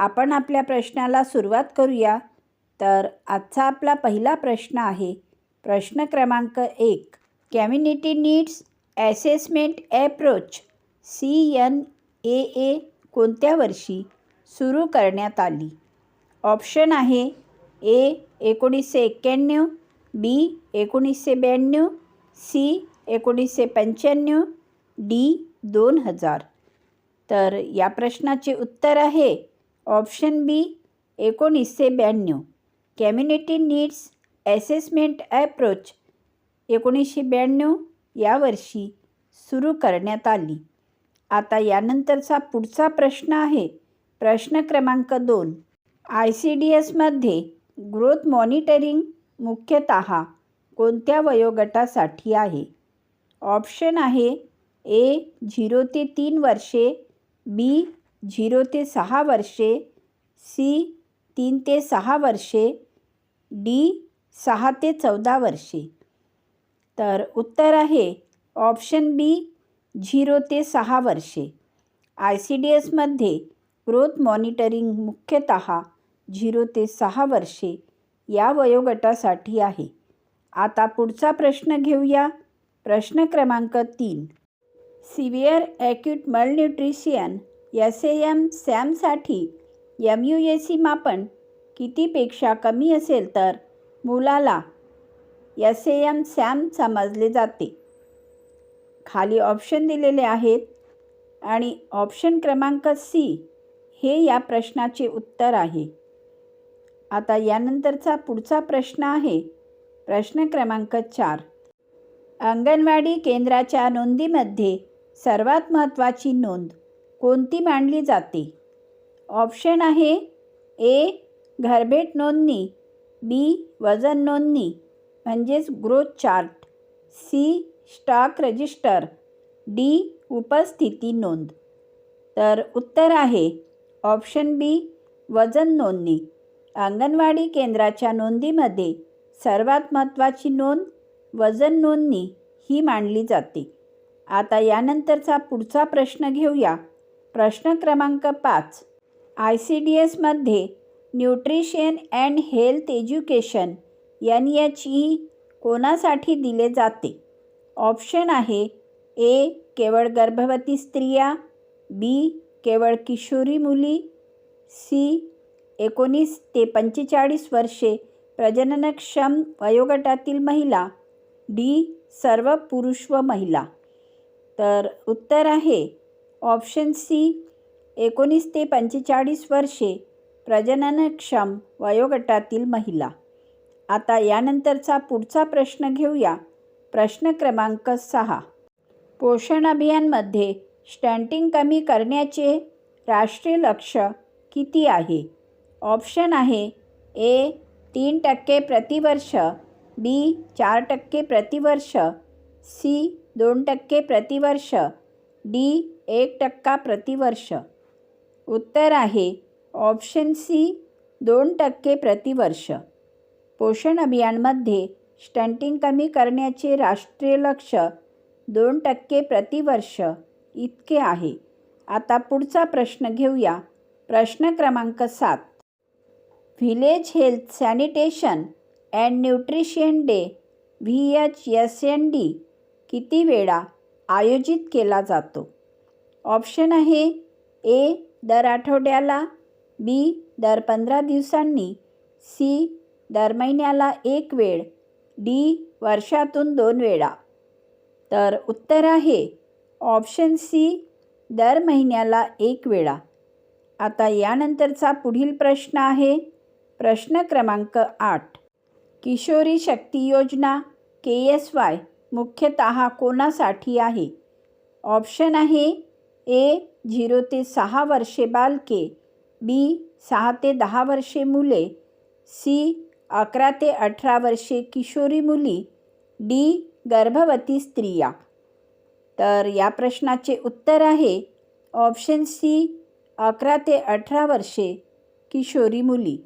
आपण आपल्या प्रश्नाला सुरुवात करूया. तर आजचा आपला पहिला प्रश्न आहे. प्रश्न क्रमांक एक. Community needs assessment approach C N A A कोणत्या वर्षी सुरू करण्यात आली? ऑप्शन आहे ए एकोणीसशे एक्क्याण्णव बी एकोणीसशे ब्याण्णव सी एकोणीसशे पंच्याण्णव डी दोन हजार. तर या प्रश्नाचे उत्तर आहे ऑप्शन बी एकोणीसशे ब्याण्णव. कम्युनिटी नीड्स ॲसेसमेंट ॲप्रोच एकोणीसशे ब्याण्णव या वर्षी सुरू करण्यात आली. आता यानंतरचा पुढचा प्रश्न आहे. प्रश्न क्रमांक दोन. आय सी डी एसमध्ये ग्रोथ मॉनिटरिंग मुख्यतः कोणत्या वयोगटासाठी आहे? ऑप्शन आहे ए झिरो ते तीन वर्षे बी झिरो ते सहा वर्षे सी तीन ते सहा वर्षे डी सहा ते चौदा वर्षे. तर उत्तर आहे ऑप्शन बी झिरो ते सहा वर्षे. आय सी डी एसमध्ये ग्रोथ मॉनिटरिंग मुख्यतः झिरो ते सहा वर्षे या वयोगटासाठी आहे. आता पुढचा प्रश्न घेऊया. प्रश्न क्रमांक तीन. Severe acute malnutrition S A M सॅमसाठी M U A C मापन कितीपेक्षा कमी असेल तर मुलाला एस ए एम सॅम समजले जाते. खाली ऑप्शन दिलेले आहेत आणि ऑप्शन क्रमांक सी हे या प्रश्नाचे उत्तर आहे. आता यानंतरचा पुढचा प्रश्न आहे. प्रश्न क्रमांक चार. अंगणवाडी केंद्राच्या नोंदीमध्ये सर्वात महत्त्वाची नोंद कोणती मांडली जाते? ऑप्शन आहे ए घरभेट नोंदणी बी वजन नोंदणी म्हणजेच growth chart C stock register D उपस्थिती नोंद. तर उत्तर आहे ऑप्शन बी वजन नोंदणी. अंगणवाडी केंद्राच्या नोंदीमध्ये सर्वात महत्त्वाची नोंद वजन नोंदणी ही मांडली जाते. आता यानंतरचा पुढचा प्रश्न घेऊया. प्रश्न क्रमांक पाच. आय सी डी एसमध्ये nutrition and health education N H E कोणासाठी दिले जाते? ऑप्शन आहे ए. केवळ गर्भवती स्त्रिया बी. केवळ किशोरी मुली सी. एकोणीस ते पंचेचाळीस वर्षे प्रजननक्षम वयोगटातील महिला डी. सर्व पुरुष व महिला. तर उत्तर आहे ऑप्शन सी एकोणीस ते पंचेचाळीस वर्षे प्रजननक्षम वयोगटातील महिला. आता यानंतरचा पुढचा प्रश्न घेऊया. प्रश्न क्रमांक सहा. पोषण अभियानमध्ये स्टँटिंग कमी करण्याचे राष्ट्रीय लक्ष किती आहे? ऑप्शन आहे ए तीन टक्के प्रतिवर्ष बी चार टक्के प्रतिवर्ष सी दोन टक्के प्रतिवर्ष डी एक टक्का प्रतिवर्ष. उत्तर आहे ऑप्शन सी दोन टक्के प्रतिवर्ष. पोषण अभियानमध्ये स्टंटिंग कमी करण्याचे राष्ट्रीय लक्ष दोन टक्के प्रतिवर्ष इतके आहे. आता पुढचा प्रश्न घेऊया. प्रश्न क्रमांक सात. Village health sanitation and nutrition day V H S N D किती वेळा आयोजित केला जातो? ऑप्शन आहे ए दर आठवड्याला बी दर पंधरा दिवसांनी सी दर महिन्याला एक वेळ डी वर्षातून दोन वेळा. तर उत्तर आहे ऑप्शन सी दर महिन्याला एक वेळा. आता यानंतरचा पुढील प्रश्न आहे प्रश्न क्रमांक आठ. किशोरी शक्ती योजना के एस वाय मुख्यतः कोणासाठी आहे? ऑप्शन आहे ए झिरो ते सहा वर्षे बालके बी सहा ते दहा वर्षे मुले सी अकरा ते अठरा वर्षे किशोरी मुली डी गर्भवती स्त्रिया. तर या प्रश्नाचे उत्तर आहे ऑप्शन सी अकरा ते अठरा वर्षे किशोरी मुली.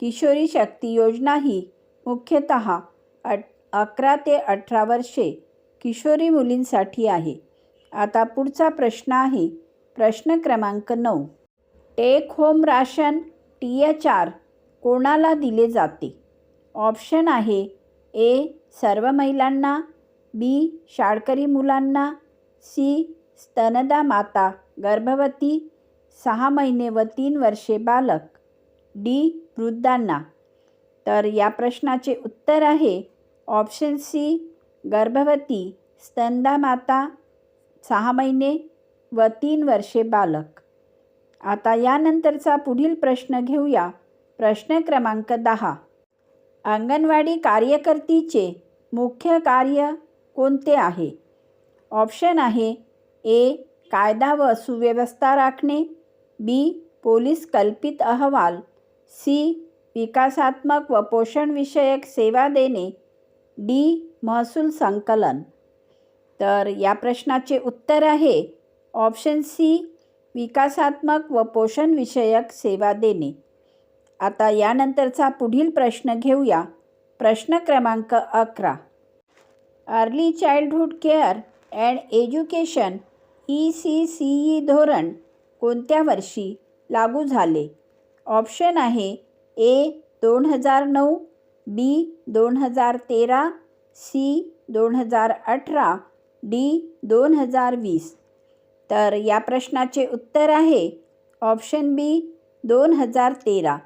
किशोरी शक्ती योजना ही मुख्यतः अट अकरा ते अठरा वर्षे किशोरी मुलींसाठी आहे. आता पुढचा प्रश्न आहे. प्रश्न क्रमांक नऊ. Take home ration T H R कोणाला दिले जाते? ऑप्शन आहे ए सर्व महिलांना बी शाळकरी मुलांना सी स्तनदा माता गर्भवती सहा महिने व तीन वर्षे बालक. डी वृद्धांना. तर या प्रश्नाचे उत्तर आहे. ऑप्शन सी गर्भवती स्तनदा माता सहा महिने व तीन वर्षे बालक. आता यानंतरचा पुढील प्रश्न घेऊया. प्रश्न क्रमांक दहा. अंगणवाडी कार्यकर्तीचे मुख्य कार्य कोणते आहे? ऑप्शन आहे ए. कायदा व सुव्यवस्था राखणे बी. पोलीस कल्पित अहवाल सी. विकासात्मक व पोषणविषयक सेवा देणे डी. महसूल संकलन. तर या प्रश्नाचे उत्तर आहे ऑप्शन सी विकासात्मक व पोषणविषयक सेवा देणे. आता यानंतरचा पुढील प्रश्न घेऊया. प्रश्न क्रमांक अकरा. Early childhood care and education E C C E धोरण कोणत्या वर्षी लागू झाले? ऑप्शन आहे ए दोन हजार नऊ बी दोन हजार तेरा सी दोन हजार अठरा डी दोन हजार वीस. तर या प्रश्नाचे उत्तर आहे ऑप्शन बी दोन हजार तेरा.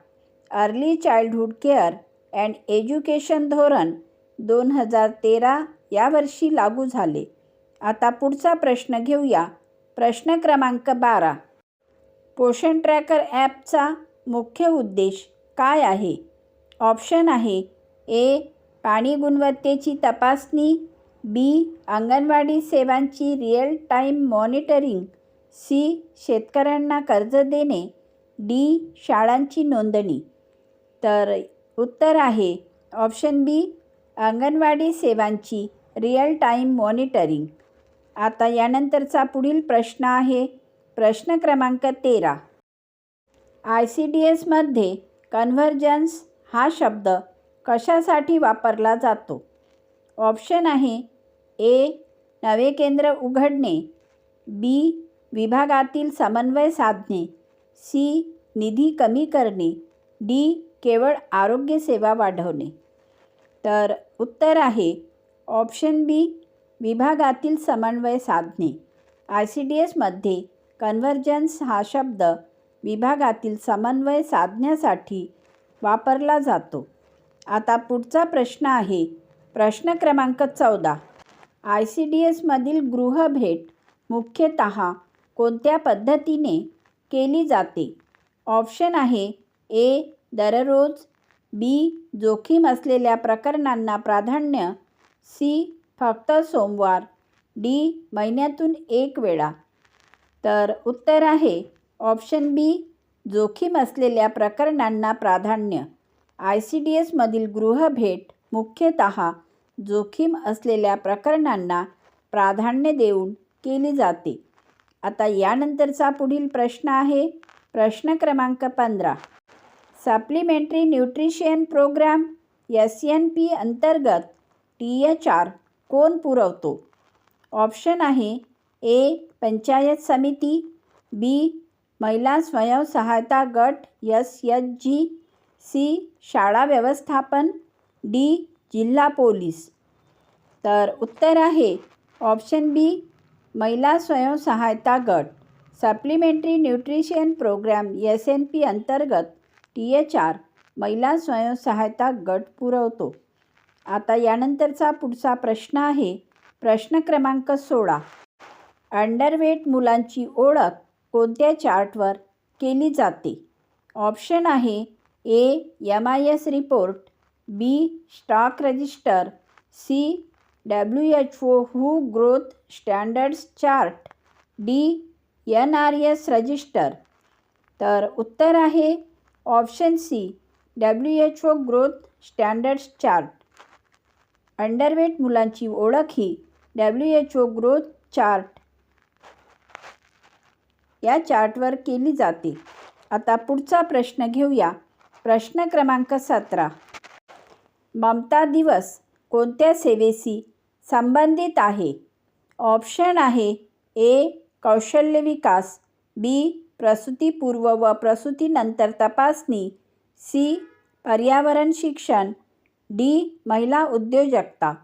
Early childhood care and education धोरण दोन हजार तेरा या वर्षी लागू झाले. आता पुढचा प्रश्न घेऊया. प्रश्न क्रमांक बारा. पोषण ट्रॅकर ॲपचा मुख्य उद्देश काय आहे? ऑप्शन आहे ए पाणी गुणवत्तेची तपासणी बी अंगणवाडी सेवांची रिअल टाईम मॉनिटरिंग सी शेतकऱ्यांना कर्ज देणे. डी शाळांची नोंदणी. तर उत्तर आहे. ऑप्शन बी अंगणवाडी सेवांची रिअल टाईम मॉनिटरिंग आता यानंतरचा पुढील प्रश्न आहे. प्रश्न क्रमांक तेरा. आय सी डी एसमध्ये कन्व्हर्जन्स हा शब्द कशासाठी वापरला जातो? ऑप्शन आहे ए नवे केंद्र उघडणे बी विभागातील समन्वय साधणे सी निधी कमी करणे डी केवळ आरोग्यसेवा वाढवणे. तर उत्तर आहे ऑप्शन बी विभागातील समन्वय साधणे. आय सी डी एसमध्ये कन्व्हर्जन्स हा शब्द विभागातील समन्वय साधण्यासाठी वापरला जातो. आता पुढचा प्रश्न आहे प्रश्न क्रमांक चौदा. आय सी डी एसमधील गृहभेट मुख्यतः कोणत्या पद्धतीने केली जाते? ऑप्शन आहे ए दररोज बी जोखीम असलेल्या प्रकरणांना प्राधान्य सी फक्त सोमवार डी महिन्यातून एक वेळा. तर उत्तर आहे ऑप्शन बी जोखीम असलेल्या प्रकरणांना प्राधान्य. आय सी डी एसमधील गृहभेट मुख्यतः जोखीम असलेल्या प्रकरणांना प्राधान्य देऊन केली जाते. आता यानंतरचा पुढील प्रश्न आहे. प्रश्न क्रमांक पंधरा. Supplementary nutrition program S N P अंतर्गत टी एच आर कोण पुरवतो? ऑप्शन आहे ए. पंचायत समिती बी. महिला स्वयंसहायता गट एस एच जी सी. शाळा व्यवस्थापन डी जिल्हा पोलीस. तर उत्तर आहे ऑप्शन बी महिला स्वयंसहायता गट. Supplementary nutrition program S N P अंतर्गत टी एच आर महिला स्वयंसहायता गट पुरवतो. आता यानंतरचा पुढचा प्रश्न आहे प्रश्न क्रमांक सोळा. अंडरवेट मुलांची ओळख कोणत्या चार्टवर केली जाते? ऑप्शन आहे A M I S report B stock register C W H O who growth standards chart D N R S register. तर उत्तर आहे option C W H O growth standards chart. Underweight मुलांची ओळख ही W H O growth chart या चार्टवर केली जाते. आता पुढचा प्रश्न घेऊया. प्रश्न क्रमांक सतरा. ममता दिवस कोणत्या सेवेशी संबंधित आहे? ऑप्शन आहे ए कौशल्य विकास बी प्रसूतीपूर्व व प्रसूतीनंतर तपासणी सी पर्यावरण शिक्षण डी महिला उद्योजकता.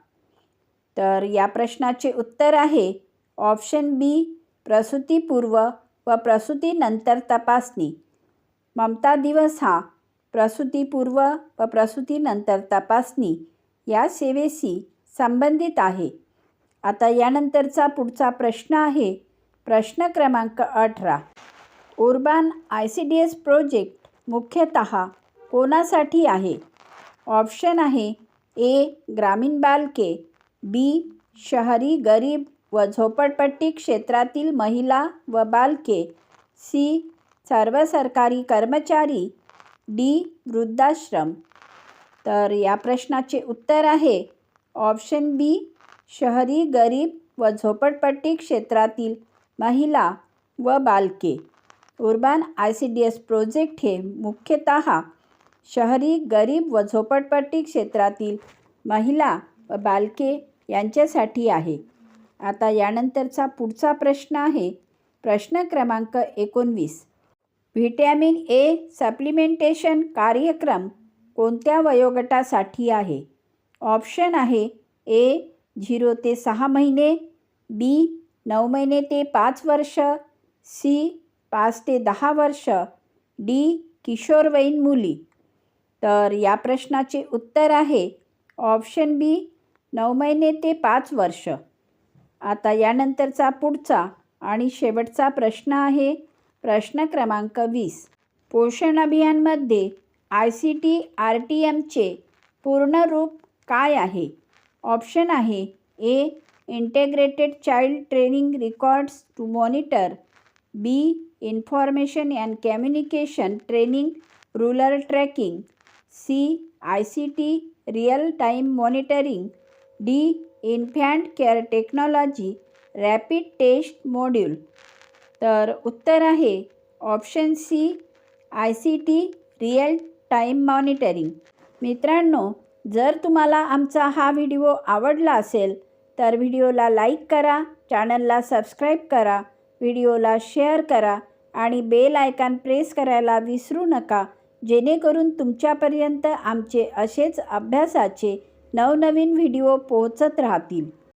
तर या प्रश्नाचे उत्तर आहे ऑप्शन बी प्रसूतीपूर्व व प्रसूतीनंतर तपासणी. ममता दिवस हा प्रसूतीपूर्व व प्रसूतीनंतर तपासणी या सेवेशी संबंधित आहे. आता यानंतरचा पुढचा प्रश्न आहे. प्रश्न क्रमांक अठरा. Urban I C D S project मुख्यतः कोणासाठी आहे? ऑप्शन आहे ए. ग्रामीण बालके बी. शहरी गरीब व झोपडपट्टी क्षेत्रातील महिला व बालके सी. सर्व सरकारी कर्मचारी डी. वृद्धाश्रम. तर या प्रश्नाचे उत्तर आहे ऑप्शन बी शहरी गरीब व झोपडपट्टी क्षेत्रातील महिला व बालके. Urban I C D S project हे मुख्यतः शहरी गरीब व झोपडपट्टी क्षेत्रातील महिला व बालके यांच्यासाठी आहे. आता यानंतरचा पुढचा प्रश्न आहे प्रश्न क्रमांक एकोणवीस. व्हिटॅमिन ए सप्लिमेंटेशन कार्यक्रम कोणत्या वयोगटासाठी आहे? ऑप्शन आहे ए झिरो ते सहा महिने बी नऊ महिने ते पाच वर्ष सी पाच ते दहा वर्ष डी किशोरवयीन मुली. तर या प्रश्नाचे उत्तर आहे ऑप्शन बी नऊ महिने ते पाच वर्ष. आता यानंतरचा पुढचा आणि शेवटचा प्रश्न आहे प्रश्न क्रमांक वीस. पोषण अभियानमध्ये I C T R T एमचे पूर्ण रूप काय आहे? ऑप्शन आहे A integrated child training records to monitor B information and communication training rural tracking C I C T real time monitoring D infant care technology rapid test module. तर उत्तर आहे option C I C T real time monitoring. मित्रांनो जर तुम्हाला आमचा हा video आवडला असेल तर व्हिडिओला लाईक करा चॅनलला सबस्क्राईब करा व्हिडिओला शेअर करा आणि बेल आयकॉन प्रेस करायला विसरू नका जेणेकरून तुमच्यापर्यंत आमचे असेच अभ्यासाचे नवनवीन व्हिडिओ पोहोचत राहतील.